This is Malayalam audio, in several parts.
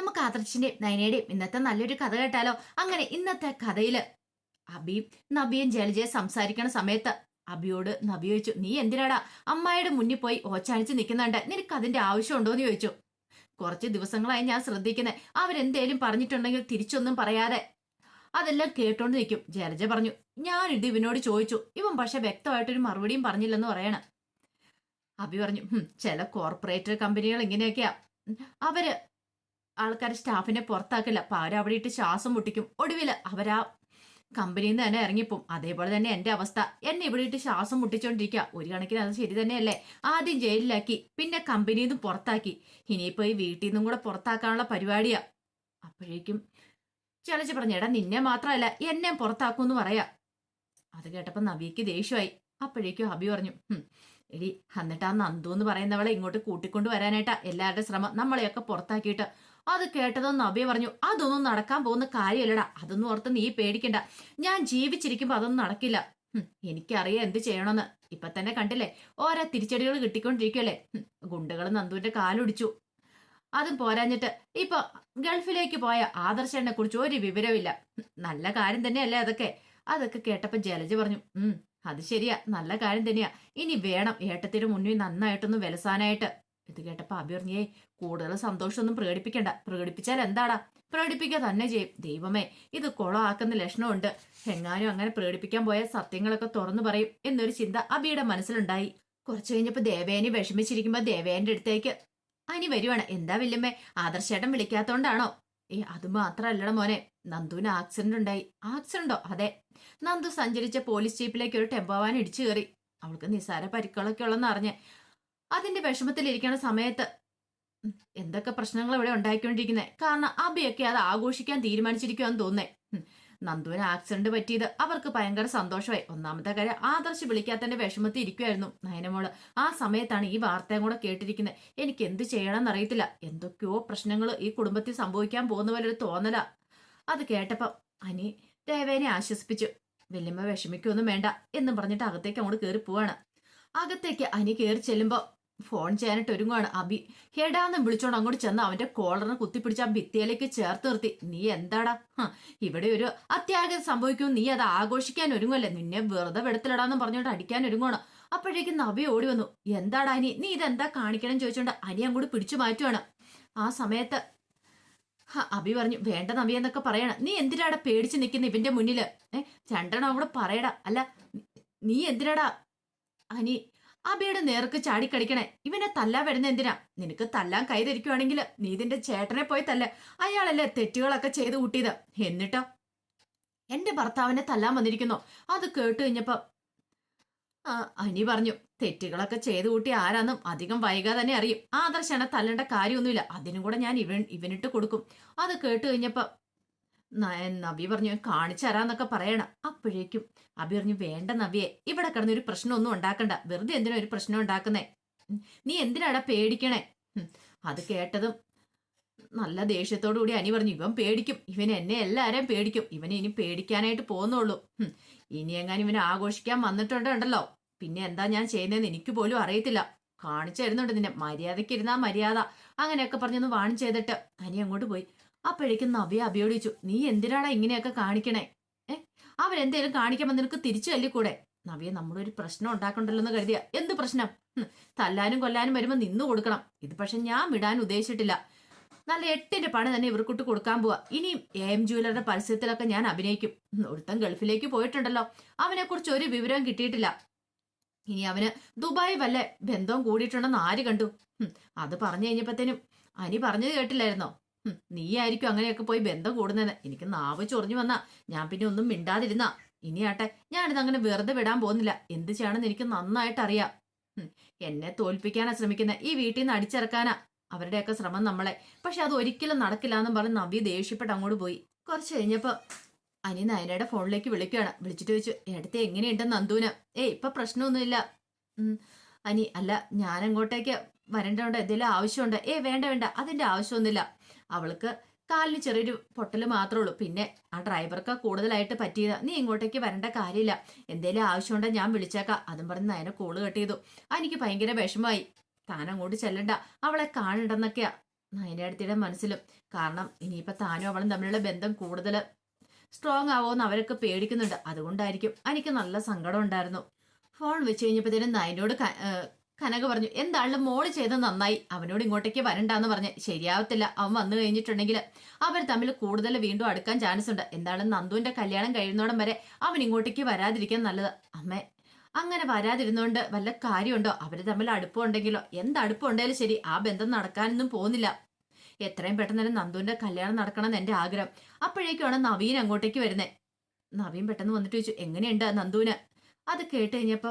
നമുക്ക് ആദർശിന്റെയും നയനയുടെയും ഇന്നത്തെ നല്ലൊരു കഥ കേട്ടാലോ? അങ്ങനെ ഇന്നത്തെ കഥയിൽ അബിയും നബിയും ജലജയെ സംസാരിക്കണ സമയത്ത് അബിയോട് നബി ചോദിച്ചു നീ എന്തിനാടാ അമ്മായിയുടെ മുന്നിൽ പോയി ഓച്ചാനിച്ച് നിൽക്കുന്നുണ്ട്? നിനക്ക് അതിന്റെ ആവശ്യമുണ്ടോന്ന് ചോദിച്ചു. കുറച്ച് ദിവസങ്ങളായി ഞാൻ ശ്രദ്ധിക്കുന്നത് അവരെന്തേലും പറഞ്ഞിട്ടുണ്ടെങ്കിൽ തിരിച്ചൊന്നും പറയാതെ. അതെല്ലാം കേട്ടോണ്ട് നിൽക്കും. ജലജ പറഞ്ഞു ഞാനിത് ഇവനോട് ചോദിച്ചു. ഇവൻ പക്ഷെ വ്യക്തമായിട്ടൊരു മറുപടിയും പറഞ്ഞില്ലെന്ന് പറയണ. അബി പറഞ്ഞു "ഹും, ചില കോർപ്പറേറ്റ് കമ്പനികൾ ഇങ്ങനെയൊക്കെയാ. അവർ ആൾക്കാർ സ്റ്റാഫിനെ പുറത്താക്കില്ല. അപ്പൊ അവരവിടെ ഇട്ട് ശ്വാസം മുട്ടിക്കും. ഒടുവിൽ അവരാ കമ്പനിയിൽ നിന്ന് തന്നെ ഇറങ്ങിപ്പോവും. അതേപോലെ തന്നെ എന്റെ അവസ്ഥ. എന്നെ ഇവിടെ ഇട്ട് ശ്വാസം മുട്ടിച്ചോണ്ടിരിക്കുക ഒരു കണക്കിന് അത് ശരി തന്നെയല്ലേ? ആദ്യം ജയിലിലാക്കി പിന്നെ കമ്പനിയിൽ നിന്ന് പുറത്താക്കി. ഇനിയിപ്പോ ഈ വീട്ടിൽ നിന്നും കൂടെ പുറത്താക്കാനുള്ള പരിപാടിയാ. അപ്പോഴേക്കും ചലച്ച് പറഞ്ഞു എടാ നിന്നെ മാത്രമല്ല എന്നെ പുറത്താക്കൂന്ന് പറയാ. അത് കേട്ടപ്പോൾ നവിക്ക് ദേഷ്യമായി. അപ്പോഴേക്കും അബി പറഞ്ഞു "ഹും, എടി എന്നിട്ട് ആ നന്ദു എന്ന് പറയുന്നവളെ ഇങ്ങോട്ട് കൂട്ടിക്കൊണ്ട് വരാനായിട്ടാ എല്ലാവരുടെ ശ്രമം. നമ്മളെയൊക്കെ പുറത്താക്കിയിട്ട് അത് കേട്ടതും നബിയ പറഞ്ഞു അതൊന്നും നടക്കാൻ പോകുന്ന കാര്യമല്ലടാ അതൊന്നും ഓർത്ത് നീ പേടിക്കണ്ട. ഞാൻ ജീവിച്ചിരിക്കുമ്പോ അതൊന്നും നടക്കില്ല. എനിക്കറിയാം എന്ത് ചെയ്യണമെന്ന്. ഇപ്പൊ തന്നെ കണ്ടില്ലേ ഓരോ തിരിച്ചടികൾ കിട്ടിക്കൊണ്ടിരിക്കുകയല്ലേ ഗുണ്ടകൾ നന്ദുവിന്റെ കാലൊടിച്ചു. അതും പോരാഞ്ഞിട്ട് ഇപ്പൊ ഗൾഫിലേക്ക് പോയ ആദർശനെ കുറിച്ച് ഒരു വിവരമില്ല നല്ല കാര്യം തന്നെയല്ലേ അതൊക്കെ? അതൊക്കെ കേട്ടപ്പോ ജലജ പറഞ്ഞു ഉം അത് ശരിയാ നല്ല കാര്യം തന്നെയാ. ഇനി വേണം ഏട്ടത്തിന് മുന്നിൽ നന്നായിട്ടൊന്ന് വിലസാനായിട്ട്. ഇത് കേട്ടപ്പോ അഭി പറഞ്ഞേ കൂടുതൽ സന്തോഷമൊന്നും പ്രകടിപ്പിക്കണ്ട. പ്രകടിപ്പിച്ചാൽ എന്താടാ? പ്രകടിപ്പിക്കുക തന്നെ ചെയ്യും. ദൈവമേ ഇത് കുളമാക്കുന്ന ലക്ഷണമുണ്ട്. എങ്ങാനും അങ്ങനെ പ്രകടിപ്പിക്കാൻ പോയാൽ സത്യങ്ങളൊക്കെ തുറന്നു പറയും എന്നൊരു ചിന്ത അബിയുടെ മനസ്സിലുണ്ടായി. കുറച്ചു കഴിഞ്ഞപ്പോൾ ദേവേനി വിഷമിച്ചിരിക്കുമ്പോ ദേവേന്റെ അടുത്തേക്ക് അനി വരുവാണ്. എന്താ വല്യമ്മേ ആദർശേട്ടൻ വിളിക്കാത്തോണ്ടാണോ? ഏ അത് മാത്രല്ലട മോനെ. നന്ദുവിന് ആക്സിഡന്റ് ഉണ്ടായി. ആക്സിഡന്റോ അതെ. നന്ദു സഞ്ചരിച്ച പോലീസ് ജീപ്പിലേക്ക് ഒരു ടെമ്പോവാൻ ഇടിച്ചു കയറി. അവൾക്ക് നിസാര പരിക്കുകളൊക്കെ ഉള്ളെന്ന് അറിഞ്ഞ് അതിന്റെ വിഷമത്തിലിരിക്കുന്ന സമയത്ത് എന്തൊക്കെ പ്രശ്നങ്ങൾ ഇവിടെ ഉണ്ടായിക്കൊണ്ടിരിക്കുന്നത് കാരണം അബിയൊക്കെ അത് ആഘോഷിക്കാൻ തീരുമാനിച്ചിരിക്കുവാന്ന് തോന്നേ നന്ദുവിന് ആക്സിഡന്റ് പറ്റിയത് അവർക്ക് ഭയങ്കര സന്തോഷമായി. ഒന്നാമത്തെ കാര്യം ആദർശ് വിളിക്കാത്തന്റെ വിഷമത്തിൽ ഇരിക്കുമായിരുന്നു നയനമോൾ ആ സമയത്താണ് ഈ വാർത്തയും കൂടെ കേട്ടിരിക്കുന്നത് എനിക്ക് എന്ത് ചെയ്യണമെന്ന് അറിയത്തില്ല. എന്തൊക്കെയോ പ്രശ്നങ്ങൾ ഈ കുടുംബത്തിൽ സംഭവിക്കാൻ പോകുന്ന പോലെ ഒരു തോന്നല. അത് കേട്ടപ്പം അനി ദേവേനെ ആശ്വസിപ്പിച്ചു. വല്യമ്മ വിഷമിക്കൊന്നും വേണ്ട എന്നും പറഞ്ഞിട്ട് അകത്തേക്ക് അങ്ങോട്ട് കയറി പോവാണ്. അകത്തേക്ക് അനി കയറി ചെല്ലുമ്പോ ഫോൺ ചെയ്യാനായിട്ട് ഒരുങ്ങുവാണ് അബി. ഹെടാന്ന് വിളിച്ചോണ്ട് അങ്ങോട്ട് ചെന്ന് അവന്റെ കോളറിന് കുത്തിപ്പിടിച്ച് ആ ഭിത്തിയിലേക്ക് ചേർത്ത് നിർത്തി. നീ എന്താടാ? ഇവിടെ ഒരു അത്യാഗ്രഹം സംഭവിക്കും നീ അത് ആഘോഷിക്കാൻ ഒരുങ്ങല്ലേ നിന്നെ വെറുതെ വെടുത്തിലിടാന്ന് പറഞ്ഞോണ്ട് അടിക്കാൻ ഒരുങ്ങുവാണ്. അപ്പോഴേക്കും നബി ഓടി വന്നു. എന്താടാ അനി? നീ ഇതെന്താ കാണിക്കണം ചോദിച്ചോണ്ട് അനി അങ്ങോട്ട് പിടിച്ചു മാറ്റുവാണ്. ആ സമയത്ത് അബി പറഞ്ഞു വേണ്ട നബി എന്നൊക്കെ പറയണം. നീ എന്തിനാടാ പേടിച്ച് നിൽക്കുന്ന ഇവന്റെ മുന്നിൽ? ഏഹ് രണ്ടെണ്ണം അവിടെ പറയടാ. അല്ല നീ എന്തിനാടാ അനി അബിയുടെ നേർക്ക് ചാടിക്കടിക്കണേ ഇവനെ തല്ലാൻ വരുന്ന എന്തിനാ? നിനക്ക് തല്ലാൻ കൈതരിക്കുവാണെങ്കിൽ നീ ഇതിന്റെ ചേട്ടനെ പോയി തല്ല. അയാളല്ലേ തെറ്റുകളൊക്കെ ചെയ്തു കൂട്ടിയത്. എന്നിട്ടോ? എന്റെ ഭർത്താവിനെ തല്ലാൻ വന്നിരിക്കുന്നു. അത് കേട്ട് കഴിഞ്ഞപ്പോ അനി പറഞ്ഞു തെറ്റുകളൊക്കെ ചെയ്തു കൂട്ടി ആരാന്നും അധികം വൈകാതെ തന്നെ അറിയും. ആദർശാണ് തല്ലേണ്ട കാര്യമൊന്നുമില്ല. അതിനും കൂടെ ഞാൻ ഇവൻ ഇവനിട്ട് കൊടുക്കും. അത് കേട്ട് കഴിഞ്ഞപ്പോ നബി പറഞ്ഞു കാണിച്ചു തരാന്നൊക്കെ പറയണം. അപ്പോഴേക്കും അബി പറഞ്ഞു വേണ്ട നബിയെ ഇവിടെ കിടന്ന് ഒരു പ്രശ്നമൊന്നും ഉണ്ടാക്കണ്ട. വെറുതെ എന്തിനാ ഒരു പ്രശ്നം ഉണ്ടാക്കുന്നേ? നീ എന്തിനാടാ പേടിക്കണേ? അത് കേട്ടതും നല്ല ദേഷ്യത്തോടു കൂടി അനി പറഞ്ഞു ഇവൻ പേടിക്കും. ഇവൻ എന്നെ എല്ലാരെയും പേടിക്കും. ഇവനെ ഇനി പേടിക്കാനായിട്ട് പോകുന്നുള്ളൂ. ഇനി എങ്ങാനും ഇവനെ ആഘോഷിക്കാൻ വന്നിട്ടുണ്ടല്ലോ പിന്നെ എന്താ ഞാൻ ചെയ്യുന്നതെന്ന് എനിക്ക് പോലും അറിയത്തില്ല. കാണിച്ചു തരുന്നുണ്ട് നിന്നെ. മര്യാദയ്ക്ക് ഇരുന്നാ മര്യാദ. അങ്ങനെയൊക്കെ പറഞ്ഞൊന്ന് വാണി ചെയ്തിട്ട് അനി അങ്ങോട്ട് പോയി. അപ്പോഴേക്കും നവ്യ അഭിയോടിച്ചു നീ എന്തിനാടാ ഇങ്ങനെയൊക്കെ കാണിക്കണേ? ഏ? അവരെന്തേലും കാണിക്കുമ്പോൾ നിനക്ക് തിരിച്ചു തല്ലിക്കൂടെ നവ്യ നമ്മളൊരു പ്രശ്നം ഉണ്ടാക്കണ്ടല്ലോ കരുതിയ. എന്ത് പ്രശ്നം? തല്ലാനും കൊല്ലാനും വരുമ്പോ നിന്നു കൊടുക്കണം. ഇത് പക്ഷെ ഞാൻ വിടാൻ ഉദ്ദേശിച്ചിട്ടില്ല. നല്ല എട്ടിന്റെ പണി തന്നെ ഇവർക്കിട്ട് കൊടുക്കാൻ പോവാ. ഇനിയും എ. എം. ജുവലറുടെ പരസ്യത്തിലൊക്കെ ഞാൻ അഭിനയിക്കും. ഒരുത്തം ഒരുത്തൻ ഗൾഫിലേക്ക് പോയിട്ടുണ്ടല്ലോ. അവനെ കുറിച്ച് ഒരു വിവരം കിട്ടിയിട്ടില്ല. ഇനി അവന് ദുബായ് വല്ല ബന്ധവും കൂടിയിട്ടുണ്ടെന്ന് ആര് കണ്ടു? അത് പറഞ്ഞു കഴിഞ്ഞപ്പത്തേനും അനി പറഞ്ഞത് കേട്ടില്ലായിരുന്നോ? ഉം, നീയായിരിക്കും അങ്ങനെയൊക്കെ പോയി ബന്ധം കൂടുന്നത് എനിക്ക് നാവ് ചൊറിഞ്ഞു വന്നാ. ഞാൻ പിന്നെ ഒന്നും മിണ്ടാതിരുന്ന. ഇനിയാട്ടെ ഞാനിത് അങ്ങനെ വെറുതെ വിടാൻ പോകുന്നില്ല. എന്ത് ചെയ്യണമെന്ന് എനിക്ക് നന്നായിട്ട് അറിയാം എന്നെ തോൽപ്പിക്കാനാ ശ്രമിക്കുന്ന. ഈ വീട്ടിൽ നിന്ന് അടിച്ചിറക്കാനാ. അവരുടെയൊക്കെ ശ്രമം നമ്മളെ. പക്ഷെ അത് ഒരിക്കലും നടക്കില്ല എന്നും പറഞ്ഞ് നവ്യ ദേഷ്യപ്പെട്ട് അങ്ങോട്ട് പോയി. കുറച്ച് കഴിഞ്ഞപ്പോ അനി നയനയുടെ ഫോണിലേക്ക് വിളിക്കുകയാണ്. വിളിച്ചിട്ട് ചോദിച്ചു എടുത്ത് എങ്ങനെയുണ്ട് നന്ദുവിന്? ഏ ഇപ്പൊ പ്രശ്നമൊന്നുമില്ല. അനി അല്ല ഞാൻ അങ്ങോട്ടേക്ക് വരേണ്ടതുണ്ട്. എന്തെങ്കിലും ആവശ്യമുണ്ട്? ഏ വേണ്ട വേണ്ട. അതിന്റെ ആവശ്യമൊന്നുമില്ല. അവൾക്ക് കാലിന് ചെറിയൊരു പൊട്ടൽ മാത്രമേ ഉള്ളൂ. പിന്നെ ആ ഡ്രൈവർക്ക് കൂടുതലായിട്ട് പറ്റിയത് നീ ഇങ്ങോട്ടേക്ക് വരേണ്ട കാര്യമില്ല. എന്തേലും ആവശ്യമുണ്ടോ ഞാൻ വിളിച്ചേക്കാം. അതും പറഞ്ഞ് നയനെ കോൾ കട്ട് ചെയ്തു. എനിക്ക് ഭയങ്കര വിഷമമായി. താൻ അങ്ങോട്ട് ചെല്ലണ്ട. അവളെ കാണണ്ടെന്നൊക്കെയാ നയനടുത്തിയുടെ മനസ്സിലും. കാരണം ഇനിയിപ്പോ താനും അവളും തമ്മിലുള്ള ബന്ധം കൂടുതൽ സ്ട്രോങ് ആവുമെന്ന് അവരൊക്കെ പേടിക്കുന്നുണ്ട്. അതുകൊണ്ടായിരിക്കും എനിക്ക് നല്ല സങ്കടം ഉണ്ടായിരുന്നു. ഫോൺ വെച്ച് കഴിഞ്ഞപ്പോഴത്തേനും നയനോട് കനക പറഞ്ഞു എന്താണല്ലോ മോൾ ചെയ്ത് നന്നായി. അവനോട് ഇങ്ങോട്ടേക്ക് വരണ്ടാന്ന് പറഞ്ഞ് ശരിയാവത്തില്ല. അവൻ വന്നു കഴിഞ്ഞിട്ടുണ്ടെങ്കിൽ അവർ തമ്മിൽ കൂടുതൽ വീണ്ടും അടുക്കാൻ ചാൻസ് ഉണ്ട്. എന്താണ് നന്ദുവിന്റെ കല്യാണം കഴിയുന്നോടം വരെ അവൻ ഇങ്ങോട്ടേക്ക് വരാതിരിക്കാൻ നല്ലത്. അമ്മേ അങ്ങനെ വരാതിരുന്നോണ്ട് വല്ല കാര്യമുണ്ടോ? അവർ തമ്മിൽ അടുപ്പമുണ്ടെങ്കിലോ? എന്ത് അടുപ്പമുണ്ടെങ്കിലും ശരി ആ ബന്ധം നടക്കാനൊന്നും പോകുന്നില്ല. എത്രയും പെട്ടെന്ന് തന്നെ നന്ദുവിന്റെ കല്യാണം നടക്കണം എന്ന് എന്റെ ആഗ്രഹം. അപ്പോഴേക്കുമാണ് നവീൻ അങ്ങോട്ടേക്ക് വരുന്നത് നവീൻ പെട്ടെന്ന് വന്നിട്ട് ചോദിച്ചു എങ്ങനെയുണ്ട് നന്ദുവിന്? അത് കേട്ട് കഴിഞ്ഞപ്പോ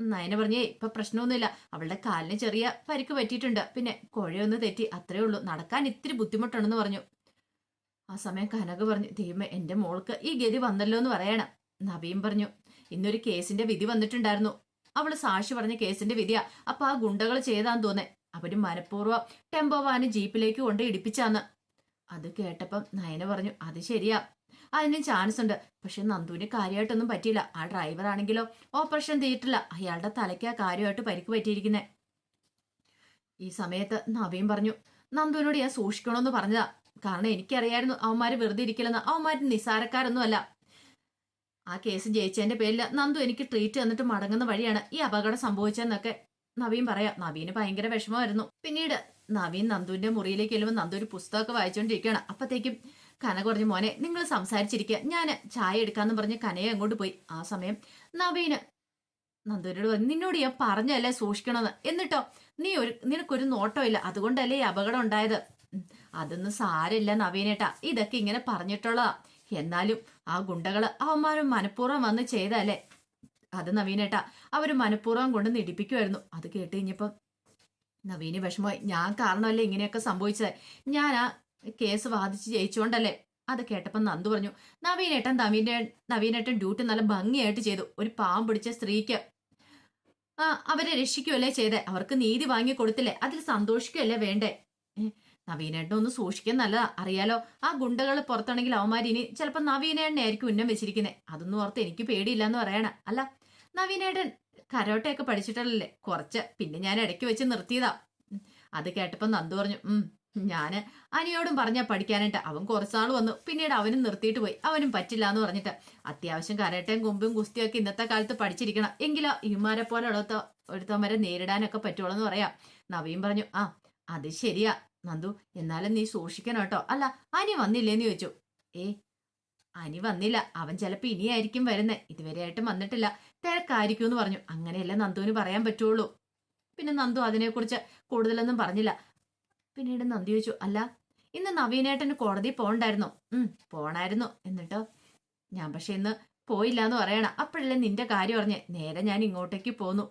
നയന പറഞ്ഞേ ഇപ്പൊ പ്രശ്നമൊന്നുമില്ല. അവളുടെ കാലിന് ചെറിയ പരിക്ക് പറ്റിയിട്ടുണ്ട്. പിന്നെ കുഴയൊന്ന് തെറ്റി അത്രേ ഉള്ളൂ. നടക്കാൻ ഇത്തിരി ബുദ്ധിമുട്ടുണ്ടെന്ന് പറഞ്ഞു. ആ സമയം കനക പറഞ്ഞു ദൈവമേ എന്റെ മോൾക്ക് ഈ ഗതി വന്നല്ലോ എന്ന് പറയണം. നബീം പറഞ്ഞു ഇന്നൊരു കേസിന്റെ വിധി വന്നിട്ടുണ്ടായിരുന്നു. അവൾ സാക്ഷി പറഞ്ഞ കേസിന്റെ വിധിയാ. അപ്പൊ ആ ഗുണ്ടകൾ ചെയ്താന്ന് തോന്നേ. അവർ മനഃപൂർവം ടെമ്പോ വാന് ജീപ്പിലേക്ക് കൊണ്ട് ഇടിപ്പിച്ചാന്ന്. അത് കേട്ടപ്പം നയന പറഞ്ഞു അത് ശരിയാ. അതിന് ചാൻസ് ഉണ്ട്. പക്ഷെ നന്ദുവിന് കാര്യമായിട്ടൊന്നും പറ്റിയില്ല. ആ ഡ്രൈവർ ആണെങ്കിലോ ഓപ്പറേഷൻ തീയിട്ടില്ല അയാളുടെ തലയ്ക്ക് ആ കാര്യമായിട്ട് പരിക്ക് പറ്റിയിരിക്കുന്നത് ഈ സമയത്ത് നവീൻ പറഞ്ഞു നന്ദുവിനോട് ഞാൻ സൂക്ഷിക്കണമെന്ന് പറഞ്ഞതാ. കാരണം എനിക്കറിയായിരുന്നു അവന്മാര് വെറുതെ ഇരിക്കില്ലെന്ന്. അവന്മാര് നിസാരക്കാരൊന്നും അല്ല. ആ കേസ് ജയിച്ചതിന്റെ പേരിൽ നന്ദു എനിക്ക് ട്രീറ്റ് തന്നിട്ട് മടങ്ങുന്ന വഴിയാണ് ഈ അപകടം സംഭവിച്ചതെന്നൊക്കെ നവീൻ പറയാം. നവീന് ഭയങ്കര വിഷമമായിരുന്നു. പിന്നീട് നവീൻ നന്ദുവിന്റെ മുറിയിലേക്ക് ചെല്ലുമ്പോൾ നന്ദു ഒരു പുസ്തകമൊക്കെ വായിച്ചുകൊണ്ടിരിക്കുകയാണ് അപ്പത്തേക്കും കന കുറഞ്ഞു മോനെ നിങ്ങൾ സംസാരിച്ചിരിക്കുക ഞാൻ ചായ എടുക്കാന്ന് പറഞ്ഞ് കനയെ അങ്ങോട്ട് പോയി. ആ സമയം നവീന് നന്ദുവിനോട് പറഞ്ഞു നിന്നോട് ഞാൻ പറഞ്ഞല്ലേ സൂക്ഷിക്കണമെന്ന് എന്നിട്ടോ നീ ഒരു നിനക്കൊരു നോട്ടോ ഇല്ല അതുകൊണ്ടല്ലേ ഈ അപകടം ഉണ്ടായത്? അതൊന്നും സാരമില്ല നവീനേട്ടാ. ഇതൊക്കെ ഇങ്ങനെ പറഞ്ഞിട്ടുള്ളതാ. എന്നാലും ആ ഗുണ്ടകൾ അവന്മാരും മനഃപൂർവം വന്ന് ചെയ്തല്ലേ അത് നവീനേട്ടാ അവർ മനഃപൂർവം കൊണ്ട് നിടിപ്പിക്കുമായിരുന്നു അത് കേട്ട് കഴിഞ്ഞപ്പം നവീന് വിഷമമായി. ഞാൻ കാരണമല്ലേ ഇങ്ങനെയൊക്കെ സംഭവിച്ചത്? ഞാൻ ആ കേസ് വാദിച്ച് ജയിച്ചുകൊണ്ടല്ലേ? അത് കേട്ടപ്പോൾ നന്ദു പറഞ്ഞു നവീനേട്ടൻ നവീന്റെ നവീനേട്ടൻ ഡ്യൂട്ടി നല്ല ഭംഗിയായിട്ട് ചെയ്തു. ഒരു പാമ്പ് പിടിച്ച സ്ത്രീക്ക് അവരെ രക്ഷിക്കുകയല്ലേ ചെയ്തേ? അവർക്ക് നീതി വാങ്ങി കൊടുത്തില്ലേ? അതിൽ സന്തോഷിക്കുകയല്ലേ വേണ്ടേ? നവീനേട്ടൻ ഒന്ന് സൂക്ഷിക്കാൻ നല്ലതാ. അറിയാലോ ആ ഗുണ്ടകൾ പുറത്താണെങ്കിൽ അവന്മാർ ഇനി ചിലപ്പോൾ നവീനേട്ടനെ ആയിരിക്കും ഉന്നം വെച്ചിരിക്കുന്നത് അതൊന്നും ഓർത്ത് എനിക്ക് പേടിയില്ല എന്ന് പറയണ. അല്ല നവീനേട്ടൻ കരോട്ടയൊക്കെ പഠിച്ചിട്ടല്ലേ കുറച്ച്. പിന്നെ ഞാൻ ഇടയ്ക്ക് വെച്ച് നിർത്തിയതാ. അത് കേട്ടപ്പോൾ നന്ദു പറഞ്ഞു ഞാൻ അനിയോടും പറഞ്ഞ പഠിക്കാനായിട്ട്. അവൻ കുറച്ചാൾ വന്നു. പിന്നീട് അവനും നിർത്തിയിട്ട് പോയി. അവനും പറ്റില്ല എന്ന് പറഞ്ഞിട്ട്. അത്യാവശ്യം കരാട്ടയും കുമ്പും ഗുസ്തിയൊക്കെ ഇന്നത്തെ കാലത്ത് പഠിച്ചിരിക്കണം. എങ്കിലോ ഇമാരെ പോലെ ഉള്ളത്ത ഒരുത്തവരെ നേരിടാനൊക്കെ പറ്റുള്ളൂ എന്ന് പറയാം. നവീൻ പറഞ്ഞു ആ അത് ശരിയാ. നന്ദു എന്നാലും നീ സൂക്ഷിക്കണം കേട്ടോ. അല്ല അനി വന്നില്ലേന്ന് ചോദിച്ചു. ഏ അനി വന്നില്ല. അവൻ ചിലപ്പോ ഇനിയായിരിക്കും വരുന്നേ. ഇതുവരെയായിട്ടും വന്നിട്ടില്ല. തിരക്കായിരിക്കും എന്ന് പറഞ്ഞു. അങ്ങനെയല്ലേ നന്ദുവിന് പറയാൻ പറ്റുള്ളൂ പിന്നെ നന്ദു അതിനെക്കുറിച്ച് കൂടുതലൊന്നും പറഞ്ഞില്ല. പിന്നീട് നന്ദി ചോദിച്ചു. അല്ല ഇന്ന് നവീനേട്ടന് കോടതി പോണ്ടായിരുന്നു ഉം പോണായിരുന്നു. എന്നിട്ടോ ഞാൻ പക്ഷെ ഇന്ന് പോയില്ല എന്ന് പറയണ അപ്പോഴല്ലേ നിന്റെ കാര്യം പറഞ്ഞ് നേരെ ഞാൻ ഇങ്ങോട്ടേക്ക് പോന്നു.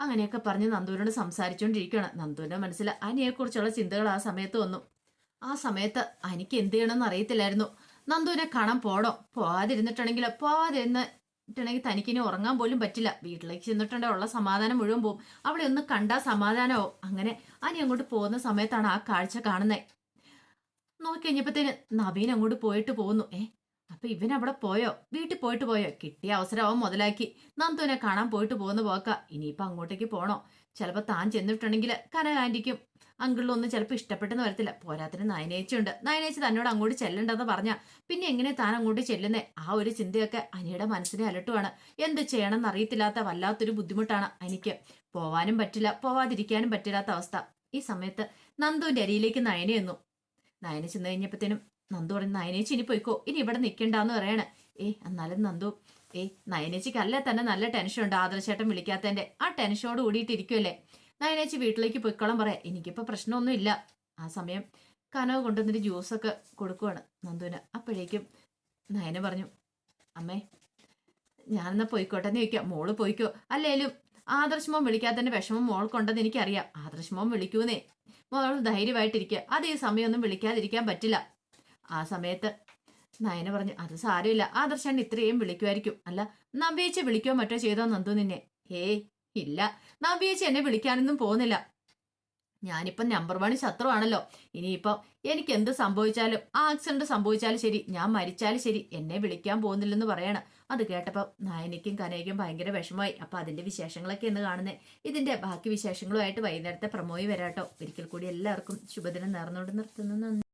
അങ്ങനെയൊക്കെ പറഞ്ഞ് നന്ദുവിനോട് സംസാരിച്ചുകൊണ്ടിരിക്കുകയാണ് നന്ദുവിന്റെ മനസ്സിൽ അനിയെക്കുറിച്ചുള്ള ചിന്തകൾ ആ സമയത്ത് വന്നു. ആ സമയത്ത് അനിക്ക് എന്ത് ചെയ്യണമെന്ന് അറിയത്തില്ലായിരുന്നു. നന്ദുവിനെ കാണാൻ പോടോ പോവാതിരുന്നിട്ടുണ്ടെങ്കിൽ പോവാതിരുന്നിട്ടുണ്ടെങ്കിൽ തനിക്കിനി ഉറങ്ങാൻ പോലും പറ്റില്ല. വീട്ടിലേക്ക് ചെന്നിട്ടുണ്ടെങ്കിൽ ഉള്ള സമാധാനം മുഴുവൻ പോവും. അവളെ ഒന്ന് കണ്ടാൽ സമാധാനമാവും. അങ്ങനെ അനി അങ്ങോട്ട് പോകുന്ന സമയത്താണ് ആ കാഴ്ച കാണുന്നത് നോക്കി കഴിഞ്ഞപ്പോഴത്തേന് നവീൻ അങ്ങോട്ട് പോയിട്ട് പോകുന്നു. ഏ അപ്പൊ ഇവൻ അവിടെ പോയോ? വീട്ടിൽ പോയിട്ട് പോയോ? കിട്ടിയ അവസരം അവൻ മുതലാക്കി. നന്ദുവിനെ കാണാൻ പോയിട്ട് പോകുന്ന പോക്ക. ഇനിയിപ്പോ അങ്ങോട്ടേക്ക് പോണോ? ചിലപ്പോ താൻ ചെന്നിട്ടുണ്ടെങ്കിൽ കനകാന്റിക്കും. അങ്കിളിലും ഒന്നും ചിലപ്പോൾ ഇഷ്ടപ്പെട്ടെന്ന് വരത്തില്ല. പോരാത്തിന് നയനേച്ചുണ്ട് നയനേച്ച് തന്നോട് അങ്ങോട്ട് ചെല്ലണ്ടെന്ന് പറഞ്ഞ പിന്നെ എങ്ങനെ താൻ അങ്ങോട്ട് ചെല്ലുന്നേ? ആ ഒരു ചിന്തയൊക്കെ അനിയുടെ മനസ്സിനെ അലട്ടുവാണ്. എന്ത് ചെയ്യണമെന്ന് അറിയത്തില്ലാത്ത വല്ലാത്തൊരു ബുദ്ധിമുട്ടാണ് അനിക്ക്. പോവാനും പറ്റില്ല. പോവാതിരിക്കാനും പറ്റില്ലാത്ത അവസ്ഥ. ഈ സമയത്ത് നന്ദുവിന്റെ അരിയിലേക്ക് നയന എന്നു. നയന ചെന്ന് കഴിഞ്ഞപ്പോഴത്തേനും നന്ദു പറഞ്ഞു നയനേച്ച് ഇനി പോയിക്കോ. ഇനി ഇവിടെ നിൽക്കണ്ടെന്ന് പറയാണ്. ഏ എന്നാലും നന്ദു ഏ നയനേച്ചിക്ക് അല്ല തന്നെ നല്ല ടെൻഷൻ ഉണ്ട്. ആദർശേട്ടൻ വിളിക്കാത്തതിന്റെ ആ ടെൻഷനോട് കൂടിയിട്ട് ഇരിക്കുമല്ലേ നയനേച്ചി വീട്ടിലേക്ക് പൊയ്ക്കോളം പറയാം. എനിക്കിപ്പോ പ്രശ്നമൊന്നും ഇല്ല ആ സമയം കനവ് കൊണ്ടുവന്നിട്ട് ജ്യൂസൊക്കെ കൊടുക്കുവാണ് നന്ദുവിന്. അപ്പോഴേക്കും നയന പറഞ്ഞു അമ്മേ ഞാനെന്നാ പോയിക്കോട്ടെ എന്ന് ചോദിക്കാം. മോൾ പോയിക്കോ? അല്ലേലും ആദർശമോൻ വിളിക്കാത്തതിന്റെ വിഷമം മോൾക്കുണ്ടെന്ന് എനിക്കറിയാം. ആദർശമോൻ വിളിക്കൂന്നേ. മോൾ ധൈര്യമായിട്ടിരിക്കുക. അത് ഈ സമയമൊന്നും വിളിക്കാതിരിക്കാൻ പറ്റില്ല. ആ സമയത്ത് നയന പറഞ്ഞു അത് സാരമില്ല. ആദർശാണ് ഇത്രയും വിളിക്കുമായിരിക്കും. അല്ല നവ്യേച്ചി വിളിക്കോ മറ്റോ ചെയ്തോ നന്ദു നിന്നെ? ഹേ ഇല്ല. നവ്യേച്ചി എന്നെ വിളിക്കാനൊന്നും പോകുന്നില്ല. ഞാനിപ്പം നമ്പർ വൺ ശത്രുവാണല്ലോ. ഇനിയിപ്പം എനിക്ക് എന്ത് സംഭവിച്ചാലും ആക്സിഡന്റ് സംഭവിച്ചാലും ശരി ഞാൻ മരിച്ചാലും ശരി എന്നെ വിളിക്കാൻ പോകുന്നില്ലെന്ന് പറയണം. അത് കേട്ടപ്പോൾ നായനിക്കും കനയ്ക്കും ഭയങ്കര വിഷമമായി. അപ്പൊ അതിന്റെ വിശേഷങ്ങളൊക്കെ എന്ന് കാണുന്നേ. ഇതിന്റെ ബാക്കി വിശേഷങ്ങളുമായിട്ട് വൈകുന്നേരത്തെ പ്രമോയി വരാട്ടോ. ഒരിക്കൽ കൂടി എല്ലാവർക്കും ശുഭദിനം നേർന്നുകൊണ്ട് നിർത്തുന്നു. നന്ദി.